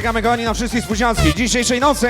Czekamy kochani na wszystkich spóźnialskich dzisiejszej nocy.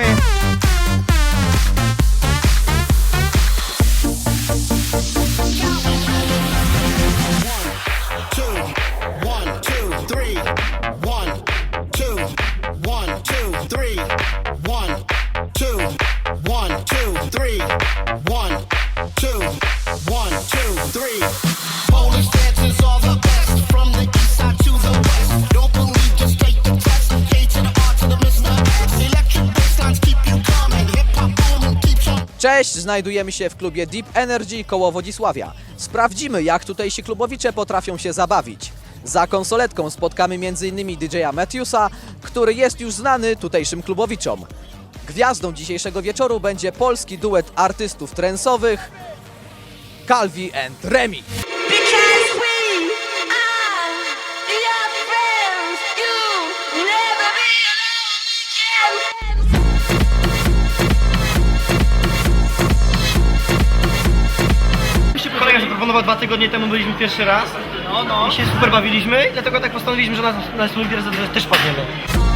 Cześć, znajdujemy się w klubie Deep Energy koło Wodzisławia. Sprawdzimy, jak tutejsi klubowicze potrafią się zabawić. Za konsoletką spotkamy m.in. DJ-a Matthewsa, który jest już znany tutejszym klubowiczom. Gwiazdą dzisiejszego wieczoru będzie polski duet artystów trensowych Calvi and Remy. Because we zaproponował dwa tygodnie temu, byliśmy pierwszy raz no, no. i się super bawiliśmy, dlatego tak postanowiliśmy, że na, na raz też padniemy.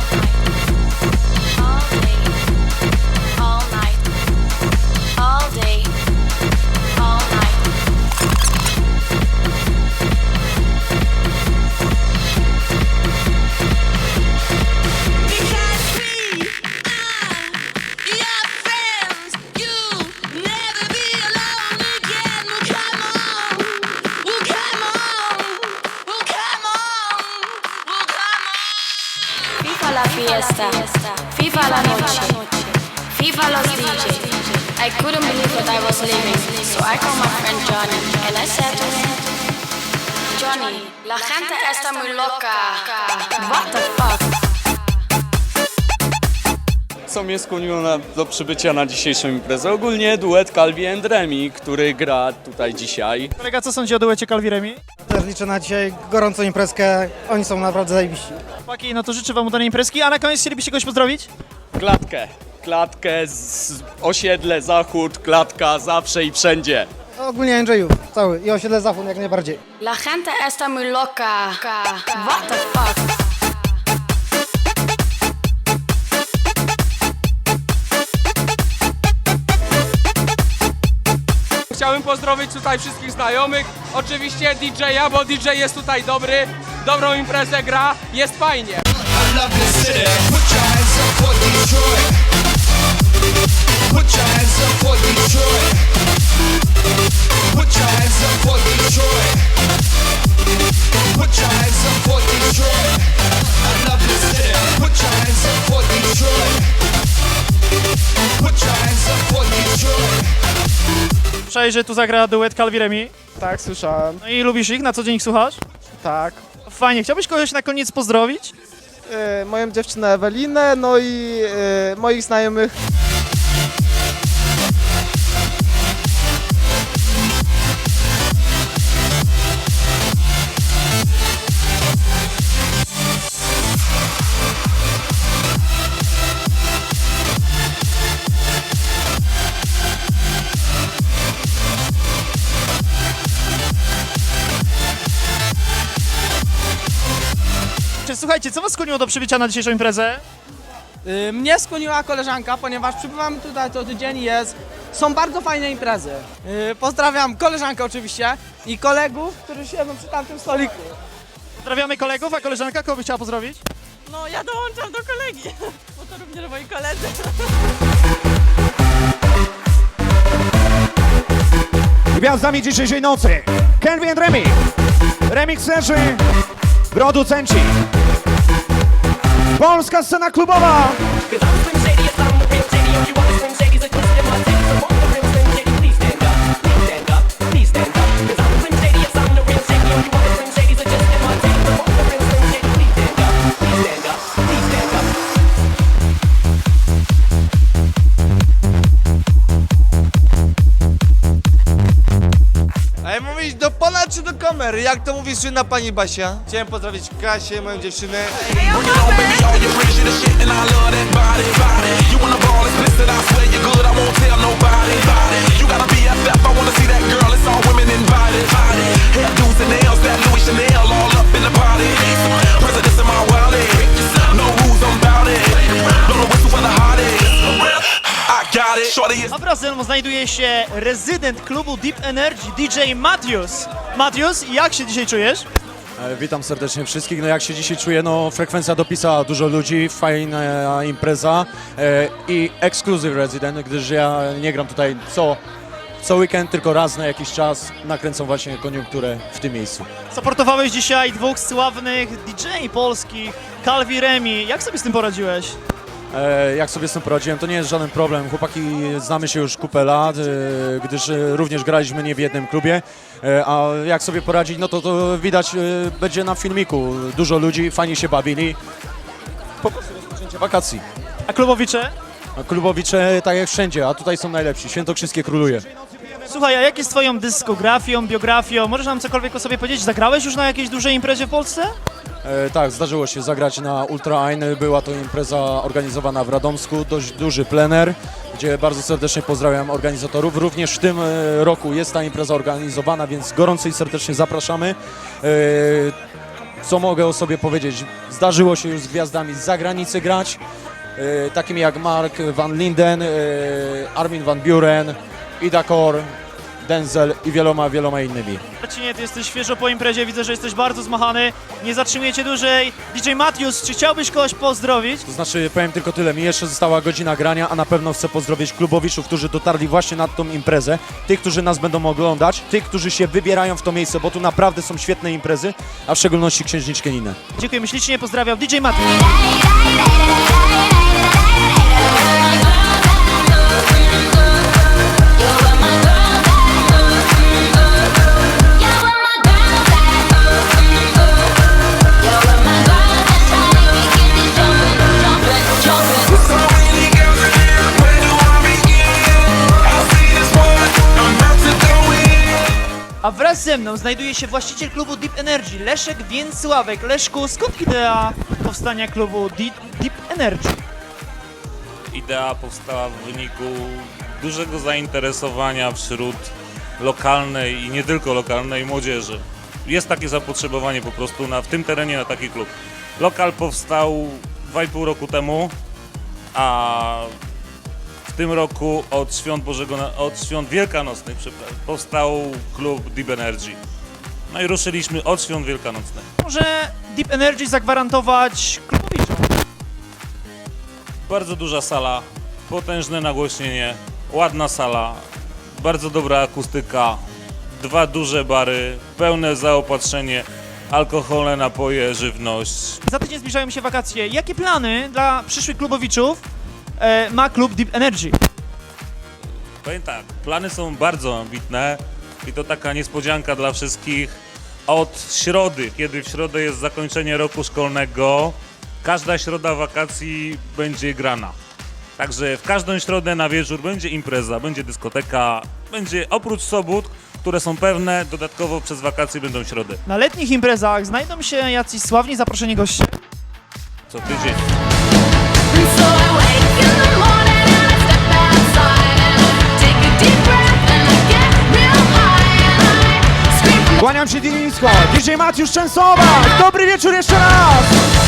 Fiesta, viva la noche, viva los DJs. I couldn't believe that I was leaving, so I called my friend Johnny and I said to him, Johnny, la gente está muy loca. What the fuck? Co mnie skłoniło na, do przybycia na dzisiejszą imprezę. Ogólnie duet Calvi and Remy, który gra tutaj dzisiaj. Kolega, co sądzi o duecie Calviremi? Też liczę na dzisiaj gorącą imprezkę. Oni są naprawdę zajebiści. Chłopaki, no to życzę wam udanej imprezki, a na koniec chcielibyście kogoś pozdrowić? Klatkę, klatkę, z osiedle, zachód, klatka, zawsze i wszędzie. No, ogólnie Andrzejów, cały i osiedle Zachód jak najbardziej. La gente está muy loca. What the fuck? Chciałbym pozdrowić tutaj wszystkich znajomych, oczywiście DJ-a, bo DJ jest tutaj dobry, dobrą imprezę gra, jest fajnie. Słyszałeś, że tu zagra duet Calviremi? Tak, słyszałem. No i lubisz ich? Na co dzień ich słuchasz? Tak. Fajnie, chciałbyś kogoś na koniec pozdrowić? E, moją dziewczynę Ewelinę, no i e, moich znajomych. Słuchajcie, co was skłoniło do przybycia na dzisiejszą imprezę? Y, Mnie skłoniła koleżanka, ponieważ przybywamy tutaj co tydzień i jest, są bardzo fajne imprezy. Y, Pozdrawiam koleżankę oczywiście i kolegów, którzy siedzą przy tamtym stoliku. Pozdrawiamy kolegów, a koleżanka kogo by chciała pozdrowić? No ja dołączam do kolegi, bo to również moi koledzy. Gwiazdami dzisiejszej nocy. Calvi and Remy. Remixerzy, producenci. Polska scena klubowa. Kamery? Jak to mówi słynna pani Basia? Chciałem pozdrowić Kasię, moją dziewczynę. About it. Znajduje się rezydent klubu Deep Energy, DJ Matius. Matius, jak się dzisiaj czujesz? E, Witam serdecznie wszystkich. No jak się dzisiaj czuję? No frekwencja dopisała dużo ludzi, fajna impreza e, i exclusive resident, gdyż ja nie gram tutaj co, co weekend, tylko raz na jakiś czas nakręcą właśnie koniunkturę w tym miejscu. Supportowałeś dzisiaj dwóch sławnych DJ polskich, Calvi Remi. Jak sobie z tym poradziłeś? E, Jak sobie z tym poradziłem, to nie jest żaden problem. Chłopaki znamy się już kupę lat, e, gdyż e, również graliśmy nie w jednym klubie. A jak sobie poradzić, no to, to widać będzie na filmiku. Dużo ludzi, fajnie się bawili. Po prostu rozpoczęcie wakacji. A klubowicze? A Klubowicze tak jak wszędzie, a tutaj są najlepsi. Świętokrzyskie króluje. Słuchaj, a jak jest twoją dyskografią, biografią? Możesz nam cokolwiek o sobie powiedzieć? Zagrałeś już na jakiejś dużej imprezie w Polsce? E, tak, zdarzyło się zagrać na Ultra Ein. Była to impreza organizowana w Radomsku, dość duży plener, gdzie bardzo serdecznie pozdrawiam organizatorów. Również w tym e, roku jest ta impreza organizowana, więc gorąco i serdecznie zapraszamy. E, co mogę o sobie powiedzieć? Zdarzyło się już z gwiazdami z zagranicy grać, takimi jak Mark Van Linden, Armin Van Buren, Ida Kor, Denzel i wieloma, wieloma innymi. Marcinie, ty jesteś świeżo po imprezie, widzę, że jesteś bardzo zmachany. Nie zatrzymuję cię dłużej. DJ Matius, czy chciałbyś kogoś pozdrowić? To znaczy, powiem tylko tyle, mi jeszcze została godzina grania, a na pewno chcę pozdrowić klubowiczów, którzy dotarli właśnie na tą imprezę, tych, którzy nas będą oglądać, tych, którzy się wybierają w to miejsce, bo tu naprawdę są świetne imprezy, a w szczególności księżniczkę Ninę. Dziękujemy ślicznie, pozdrawiam DJ Matius. A wraz ze mną znajduje się właściciel klubu Deep Energy, Leszek Więcławek. Leszku, skąd idea powstania klubu Deep, Deep Energy? Idea powstała w wyniku dużego zainteresowania wśród lokalnej i nie tylko lokalnej młodzieży. Jest takie zapotrzebowanie po prostu na, w tym terenie na taki klub. Lokal powstał 2,5 roku temu, a tym roku od świąt Bożego, od świąt wielkanocnych przepraszam, powstał klub Deep Energy. No i ruszyliśmy od świąt wielkanocnych. Może Deep Energy zagwarantować klubowiczom? Bardzo duża sala, potężne nagłośnienie, ładna sala, bardzo dobra akustyka, dwa duże bary, pełne zaopatrzenie, alkohole, napoje, żywność. Za tydzień zbliżają się wakacje. Jakie plany dla przyszłych klubowiczów e, ma klub Deep Energy? Powiem tak, plany są bardzo ambitne i to taka niespodzianka dla wszystkich. Od środy, kiedy w środę jest zakończenie roku szkolnego, każda środa wakacji będzie grana. Także w każdą środę na wieczór będzie impreza, będzie dyskoteka, będzie oprócz sobót, które są pewne, dodatkowo przez wakacje będą środy. Na letnich imprezach znajdą się jacyś sławni zaproszeni goście. Co tydzień. Kłaniam się nisko, DJ Matiusz Częsowa, dobry wieczór jeszcze raz!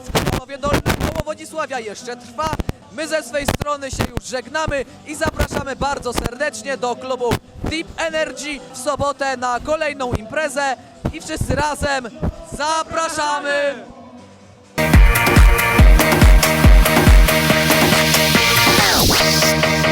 w Krakowie Dolnym koło Wodzisławia jeszcze trwa. My ze swej strony się już żegnamy i zapraszamy bardzo serdecznie do klubu Deep Energy w sobotę na kolejną imprezę i wszyscy razem zapraszamy! zapraszamy!